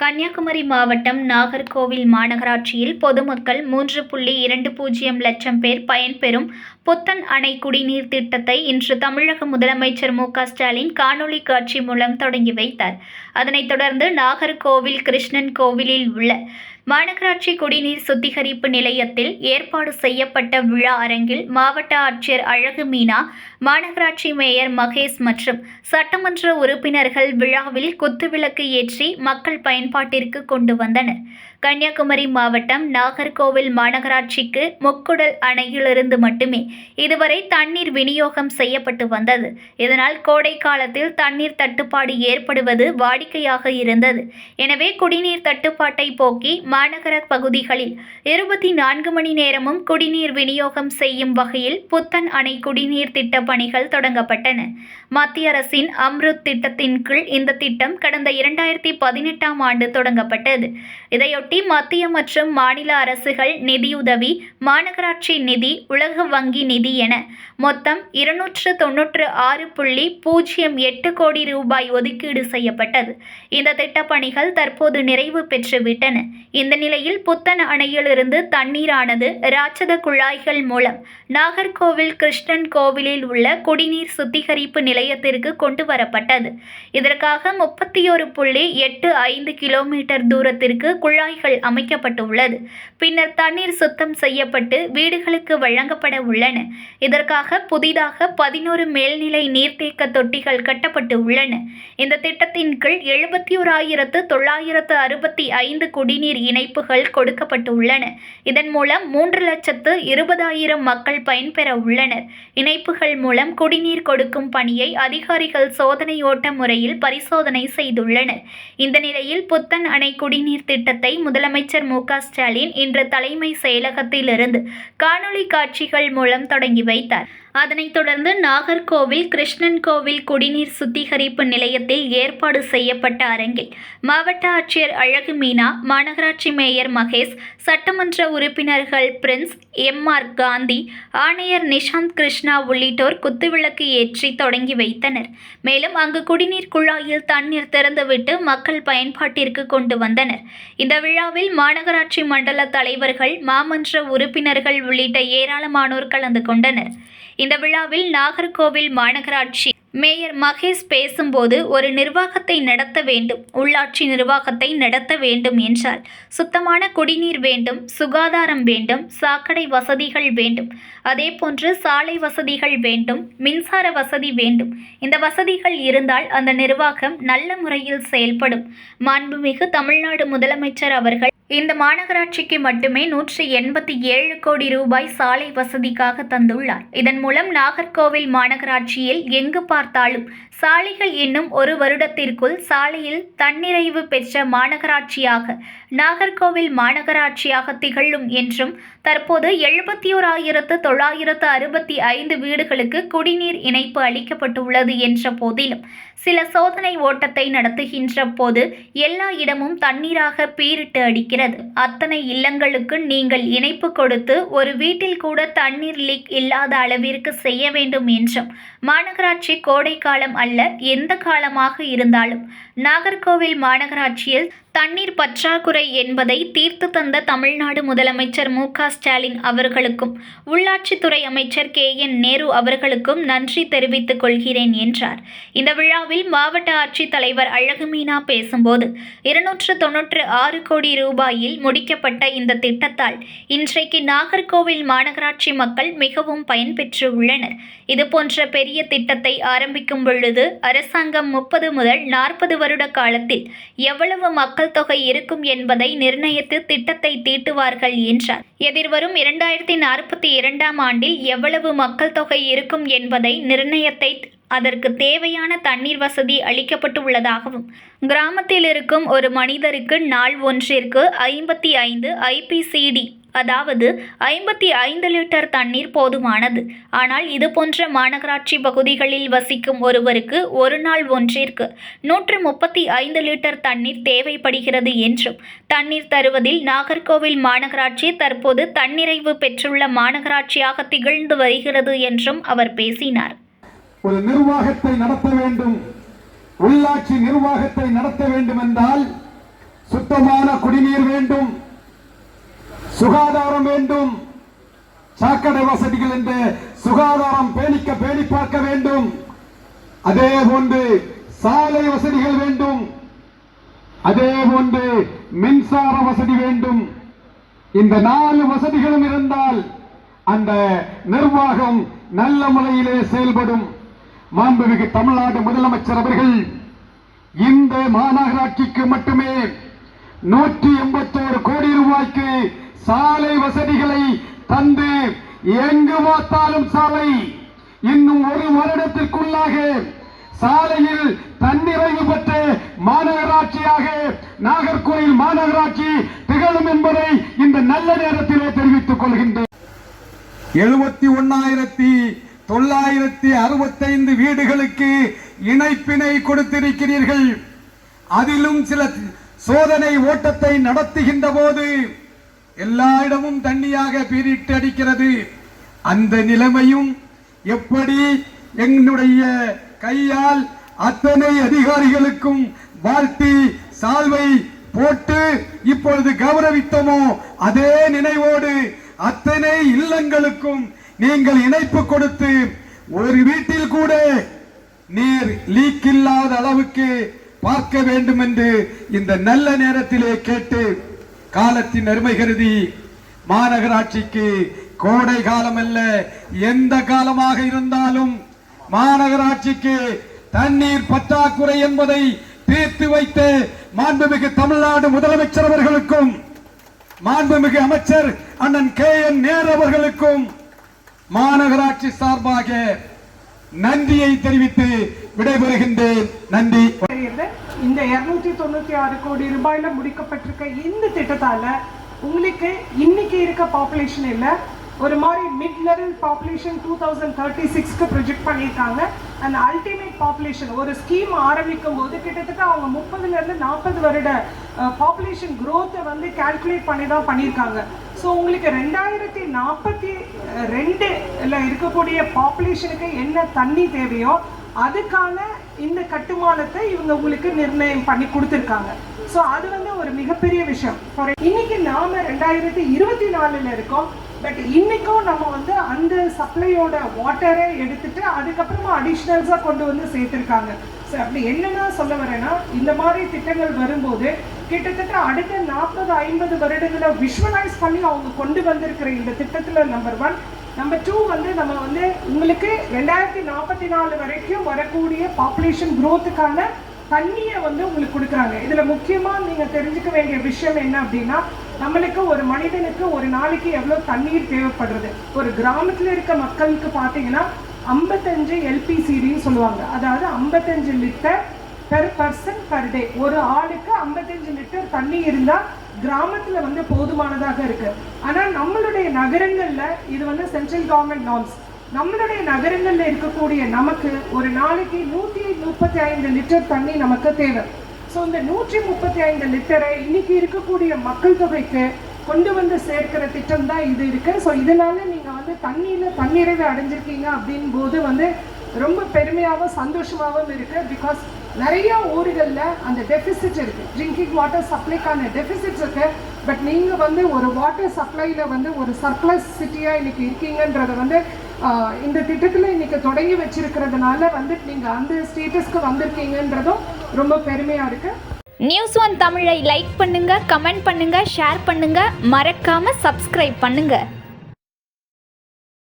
கன்னியாகுமரி மாவட்டம் நாகர்கோவில் மாநகராட்சியில் பொதுமக்கள் மூன்று புள்ளி இரண்டு பூஜ்ஜியம் லட்சம் பேர் பயன்பெறும் புத்தன் அணை குடிநீர் திட்டத்தை இன்று தமிழக முதலமைச்சர் மு க ஸ்டாலின் காணொலி காட்சி மூலம் தொடங்கி வைத்தார். அதனைத் தொடர்ந்து நாகர்கோவில் கிருஷ்ணன் கோவிலில் உள்ள மாநகராட்சி குடிநீர் சுத்திகரிப்பு நிலையத்தில் ஏற்பாடு செய்யப்பட்ட விழா அரங்கில் மாவட்ட ஆட்சியர் அழகு மீனா மாநகராட்சி மேயர் மகேஷ் மற்றும் சட்டமன்ற உறுப்பினர்கள் விழாவில் குத்துவிளக்கு ஏற்றி மக்கள் பயன்பாட்டிற்கு கொண்டு வந்தனர். கன்னியாகுமரி மாவட்டம் நாகர்கோவில் மாநகராட்சிக்கு முக்குடல் அணையிலிருந்து மட்டுமே இதுவரை தண்ணீர் விநியோகம் செய்யப்பட்டு வந்தது. இதனால் கோடை காலத்தில் தண்ணீர் தட்டுப்பாடு ஏற்படுவது வாடிக்கையாக இருந்தது. எனவே குடிநீர் தட்டுப்பாட்டை போக்கி மாநகர பகுதிகளில் இருபத்தி நான்கு மணி நேரமும் குடிநீர் விநியோகம் செய்யும் வகையில் புத்தன் அணை குடிநீர் திட்ட பணிகள் தொடங்கப்பட்டன. மத்திய அரசின் அம்ருத் திட்டத்தின் கீழ் இந்த திட்டம் கடந்த இரண்டாயிரத்தி பதினெட்டாம் ஆண்டு தொடங்கப்பட்டது. இதையொட்டி மத்திய மற்றும் மாநில அரசுகள் நிதியுதவி மாநகராட்சி நிதி உலக வங்கி நிதி என மொத்தம் இருநூற்று தொன்னூற்று ஆறு புள்ளி பூஜ்ஜியம் எட்டு கோடி ரூபாய் ஒதுக்கீடு செய்யப்பட்டது. இந்த திட்டப்பணிகள் தற்போது நிறைவு பெற்றுவிட்டன. இந்த நிலையில் புத்தன் அணையிலிருந்து தண்ணீரானது ராட்சத குழாய்கள் மூலம் நாகர்கோவில் கிருஷ்ணன் கோவிலில் உள்ள குடிநீர் சுத்திகரிப்பு நிலையத்திற்கு கொண்டு வரப்பட்டது. இதற்காக முப்பத்தி ஒரு புள்ளி எட்டு ஐந்து கிலோமீட்டர் தூரத்திற்கு குழாய் குழாய்கள் அமைக்கப்பட்டுள்ளது. பின்னர் தண்ணீர் சுத்தம் செய்யப்பட்டு வீடுகளுக்கு வழங்கப்பட உள்ளன. இதற்காக புதிதாக பதினோரு மேல்நிலை நீர்த்தேக்க தொட்டிகள் கட்டப்பட்டு உள்ளன. இந்த திட்டத்தின் கீழ் எழுபத்தி ஓராயிரத்து தொள்ளாயிரத்து அறுபத்தி ஐந்து குடிநீர் இணைப்புகள் கொடுக்கப்பட்டு உள்ளன இதன் மூலம் மூன்று லட்சத்து இருபதாயிரம் மக்கள் பயன்பெற உள்ளனர். இணைப்புகள் மூலம் குடிநீர் கொடுக்கும் பணியை அதிகாரிகள் சோதனை ஓட்ட முறையில் பரிசோதனை செய்துள்ளனர். இந்த நிலையில் புத்தன் அணை குடிநீர் திட்டத்தை முதலமைச்சர் மு க ஸ்டாலின் இன்று தலைமை செயலகத்திலிருந்து காணொலி காட்சிகள் மூலம் தொடங்கி வைத்தார். அதனைத் தொடர்ந்து நாகர்கோவில் கிருஷ்ணன் கோவில் குடிநீர் சுத்திகரிப்பு நிலையத்தில் ஏற்பாடு செய்யப்பட்ட அரங்கில் மாவட்ட ஆட்சியர் அழகு மீனா மாநகராட்சி மேயர் மகேஷ் சட்டமன்ற உறுப்பினர்கள் பிரின்ஸ் எம் ஆர் காந்தி ஆணையர் நிஷாந்த் கிருஷ்ணா உள்ளிட்டோர் குத்துவிளக்கு ஏற்றி தொடங்கி வைத்தனர். மேலும் அங்கு குடிநீர் குழாயில் தண்ணீர் திறந்துவிட்டு மக்கள் பயன்பாட்டிற்கு கொண்டு வந்தனர். இந்த விழாவில் மாநகராட்சி மண்டல தலைவர்கள் மாமன்ற உறுப்பினர்கள் உள்ளிட்ட ஏராளமானோர் கலந்து கொண்டனர். இந்த விழாவில் நாகர்கோவில் மாநகராட்சி மேயர் மகேஷ் பேசும்போது ஒரு நிர்வாகத்தை நடத்த வேண்டும் உள்ளாட்சி நிர்வாகத்தை நடத்த வேண்டும் என்றால் சுத்தமான குடிநீர் வேண்டும் சுகாதாரம் வேண்டும் சாக்கடை வசதிகள் வேண்டும். அதேபோன்று சாலை வசதிகள் வேண்டும் மின்சார வசதி வேண்டும். இந்த வசதிகள் இருந்தால் அந்த நிர்வாகம் நல்ல முறையில் செயல்படும். மாண்புமிகு தமிழ்நாடு முதலமைச்சர் அவர்கள் இந்த மாநகராட்சிக்கு மட்டுமே நூற்றி எண்பத்தி ஏழு கோடி ரூபாய் சாலை வசதிக்காக தந்துள்ளார். இதன் மூலம் நாகர்கோவில் மாநகராட்சியில் எங்கு பார்த்தாலும் சாலைகள் இன்னும் ஒரு வருடத்திற்குள் சாலையில் தன்னிறைவு பெற்ற மாநகராட்சியாக நாகர்கோவில் மாநகராட்சியாக திகழும் என்றும் தற்போது எழுபத்தி ஓராயிரத்து தொள்ளாயிரத்து அறுபத்தி ஐந்து வீடுகளுக்கு குடிநீர் இணைப்பு அளிக்கப்பட்டுள்ளது என்ற போதிலும் சில சோதனை ஓட்டத்தை நடத்துகின்ற போது எல்லா இடமும் தண்ணீராக பீரிட்டு அடிக்கிறது அத்தனை இல்லங்களுக்கு நீங்கள் இணைப்பு கொடுத்து ஒரு வீட்டில் கூட தண்ணீர் லீக் இல்லாத அளவிற்கு செய்ய வேண்டும் என்றும் மாநகராட்சி கோடை காலம் அல்ல எந்த காலமாக இருந்தாலும் நாகர்கோவில் மாநகராட்சியில் தண்ணீர் பற்றாக்குறை என்பதை தீர்த்து தந்த தமிழ்நாடு முதலமைச்சர் மு க ஸ்டாலின் அவர்களுக்கும் உள்ளாட்சித்துறை அமைச்சர் கே என் நேரு அவர்களுக்கும் நன்றி தெரிவித்துக் கொள்கிறேன் என்றார். இந்த விழாவில் மாவட்ட ஆட்சித்தலைவர் அழகுமீனா பேசும்போது இருநூற்று தொன்னூற்று ஆறு கோடி ரூபாயில் முடிக்கப்பட்ட இந்த திட்டத்தால் இன்றைக்கு நாகர்கோவில் மாநகராட்சி மக்கள் மிகவும் பயன்பெற்று உள்ளனர். இதுபோன்ற பெரிய திட்டத்தை ஆரம்பிக்கும் பொழுது அரசாங்கம் முப்பது முதல் நாற்பது வருட காலத்தில் எவ்வளவு மக்கள் தொகை இருக்கும் என்பதை நிர்ணயித்து திட்டத்தை தீட்டுவார்கள் என்றார். எதிர்வரும் இரண்டாயிரத்தி நாற்பத்தி இரண்டாம் ஆண்டில் எவ்வளவு மக்கள் தொகை இருக்கும் என்பதை நிர்ணயத்தை அதற்கு தேவையான தண்ணீர் வசதி அளிக்கப்பட்டு உள்ளதாகவும் கிராமத்தில் இருக்கும் ஒரு மனிதருக்கு நாள் ஒன்றிற்கு ஐம்பத்தி ஐந்து ஐபிசிடி அதாவது ஐம்பத்தி ஐந்து லிட்டர் தண்ணீர் போதுமானது. ஆனால் இது போன்ற மாநகராட்சி பகுதிகளில் வசிக்கும் ஒருவருக்கு ஒரு நாள் ஒன்றிற்கு நூற்று முப்பத்தி ஐந்து லிட்டர் தண்ணீர் தேவைப்படுகிறது என்றும் தண்ணீர் தருவதில் நாகர்கோவில் மாநகராட்சி தற்போது தன்னிறைவு பெற்றுள்ள மாநகராட்சியாக திகழ்ந்து வருகிறது என்றும் அவர் பேசினார். ஒரு நிர்வாகத்தை நடத்த வேண்டும். உள்ளாட்சி நிர்வாகத்தை நடத்த வேண்டும் என்றால் சுத்தமான குடிநீர் வேண்டும். சுகாதாரம் வேண்டும். சாக்கடை வசதிகள் என்று சுகாதாரம் பேணிக்க பேணி பார்க்க வேண்டும். அதே போன்று சாலை வசதிகள் வேண்டும். அதே போன்று மின்சார வசதி வேண்டும். இந்த நாலு வசதிகளும் இருந்தால் அந்த நிர்வாகம் நல்ல முறையிலே செயல்படும். மாண்புமிகு தமிழ்நாடு முதலமைச்சர் அவர்கள் இந்த மாநகராட்சிக்கு மட்டுமே நூற்றி எண்பத்தோரு கோடி ரூபாய்க்கு சாலை வசதிகளை தந்து எங்கு பார்த்தாலும் சாலை. இன்னும் ஒரு வருடத்திற்குள்ளாக சாலையில் தன்னிறைவு பெற்ற மாநகராட்சியாக நாகர்கோயில் மாநகராட்சி திகழும் என்பதை இந்த நல்ல நேரத்திலே தெரிவித்துக் கொள்கின்றேன். எழுபத்தி ஒன்னாயிரத்தி தொள்ளாயிரத்தி அறுபத்தைந்து வீடுகளுக்கு இணைப்பினை கொடுத்திருக்கிறீர்கள். அதிலும் சில சோதனை ஓட்டத்தை நடத்துகின்ற போது எல்லா இடமும் தண்ணியாக பீரிட்டு அடிக்கிறது. அந்த நிலைமையும் எப்படி என்னுடைய கையால் அத்தனை அதிகாரிகளுக்கும் வாழ்த்தி சால்வை போட்டு இப்பொழுது கௌரவித்தோமோ அதே நினைவோடு அத்தனை இல்லங்களுக்கும் நீங்கள் இணைப்பு கொடுத்து ஒரு வீட்டில் கூட நீர் லீக் இல்லாத அளவுக்கு பார்க்க வேண்டும் என்று இந்த நல்ல நேரத்திலே கேட்டு காலத்தின் அருமை கருதி மாநகராட்சிக்கு கோடை காலம் அல்ல எந்த காலமாக இருந்தாலும் மாநகராட்சிக்கு தண்ணீர் பற்றாக்குறை என்பதை தீர்த்து வைத்த மாண்புமிகு தமிழ்நாடு முதலமைச்சர் அவர்களுக்கும் மாண்புமிகு அமைச்சர் அண்ணன் கே என் நேர் அவர்களுக்கும் மாநகராட்சி சார்பாக நன்றியை தெரிவித்து விடைபெறுகின்றேன். நன்றி. இந்த இருநூத்தி தொண்ணூத்தி ஆறு கோடி ரூபாயில முடிக்கப்பட்டிருக்க இந்த திட்டத்தால உங்களுக்கு இன்னைக்கு இருக்க பாப்புலேஷன் இல்ல ஒரு மாதிரி mid level population two thousand thirty சிக்ஸ்க்கு project பண்ணியிருக்காங்க. அந்த அல்டிமேட் பாப்புலேஷன் ஒரு ஸ்கீம் ஆரம்பிக்கும் போது கிட்டத்தட்ட அவங்க முப்பதுலேருந்து நாற்பது வருட பாப்புலேஷன் க்ரோத்தை வந்து கால்குலேட் பண்ணி தான் பண்ணியிருக்காங்க. ஸோ உங்களுக்கு ரெண்டாயிரத்தி நாற்பத்தி ரெண்டுல இருக்கக்கூடிய பாப்புலேஷனுக்கு என்ன தண்ணி தேவையோ அதுக்கான இந்த கட்டுமானத்தை இவங்க உங்களுக்கு நிர்ணயம் பண்ணி கொடுத்துருக்காங்க. ஸோ அது வந்து ஒரு மிகப்பெரிய விஷயம். இன்னைக்கு நாம ரெண்டாயிரத்தி இருபத்தி நாலுல இருக்கோம். பட் இன்றைக்கும் நம்ம வந்து அந்த சப்ளையோட வாட்டரை எடுத்துட்டு அதுக்கப்புறமா அடிஷ்னல்ஸாக கொண்டு வந்து சேர்த்துருக்காங்க. ஸோ அப்படி என்னன்னா சொல்ல வரேன்னா இந்த மாதிரி திட்டங்கள் வரும்போது கிட்டத்தட்ட அடுத்த நாற்பது ஐம்பது வருடங்களை விஷுவலைஸ் பண்ணி அவங்க கொண்டு வந்திருக்கிற இந்த திட்டத்தில் நம்பர் ஒன் நம்பர் டூ வந்து நம்ம வந்து உங்களுக்கு ரெண்டாயிரத்தி நாற்பத்தி நாலு வரைக்கும் வரக்கூடிய பாப்புலேஷன் குரோத்துக்கான தண்ணியை வந்து உங்களுக்கு கொடுக்குறாங்க. இதில் முக்கியமாக நீங்கள் தெரிஞ்சுக்க வேண்டிய விஷயம் என்ன அப்படின்னா நம்மளுக்கு ஒரு மனிதனுக்கு ஒரு நாளைக்கு எவ்வளோ தண்ணீர் தேவைப்படுறது? ஒரு கிராமத்தில் இருக்க மக்களுக்கு பார்த்தீங்கன்னா ஐம்பத்தஞ்சு எல்பிசிடின்னு சொல்லுவாங்க. அதாவது ஐம்பத்தஞ்சு litre per person per day ஒரு ஆளுக்கு ஐம்பத்தஞ்சு லிட்டர் தண்ணி இருந்தால் கிராமத்தில் வந்து போதுமானதாக இருக்கு. ஆனால் நம்மளுடைய நகரங்களில் இது வந்து சென்ட்ரல் கவர்மெண்ட் நார்ம்ஸ் நம்மளுடைய நகரங்களில் இருக்கக்கூடிய நமக்கு ஒரு நாளைக்கு நூற்றி முப்பத்தி ஐந்து லிட்டர் தண்ணி நமக்கு தேவை. ஸோ இந்த நூற்றி முப்பத்தி ஐந்து லிட்டரை இன்னைக்கு இருக்கக்கூடிய மக்கள் தொகைக்கு கொண்டு வந்து சேர்க்கிற திட்டம் தான் இது இருக்கு. ஸோ இதனால நீங்கள் வந்து தண்ணியில் தன்னிறைவு அடைஞ்சிருக்கீங்க அப்படின் போது வந்து ரொம்ப பெருமையாகவும் சந்தோஷமாகவும் இருக்கு. பிகாஸ் நிறைய ஊர்களில் அந்த டெபிசிட் இருக்கு. ட்ரிங்கிங் வாட்டர் சப்ளைக்கான டெபிசிட் இருக்கு. பட் நீங்கள் வந்து ஒரு வாட்டர் சப்ளையில் வந்து ஒரு சர்ப்ளஸ் சிட்டியாக இன்னைக்கு இருக்கீங்கன்றத வந்து இந்த திட்டத்தில் இன்னைக்கு தொடங்கி வச்சிருக்கிறதுனால வந்து நீங்கள் அந்த ஸ்டேட்டஸ்க்கு வந்திருக்கீங்கன்றதும் ரொம்ப பெருமையாக இருக்கு. நியூஸ் ஒன் தமிழை லைக் பண்ணுங்க கமெண்ட் பண்ணுங்க ஷேர் பண்ணுங்க. மறக்காம சப்ஸ்கிரைப் பண்ணுங்க.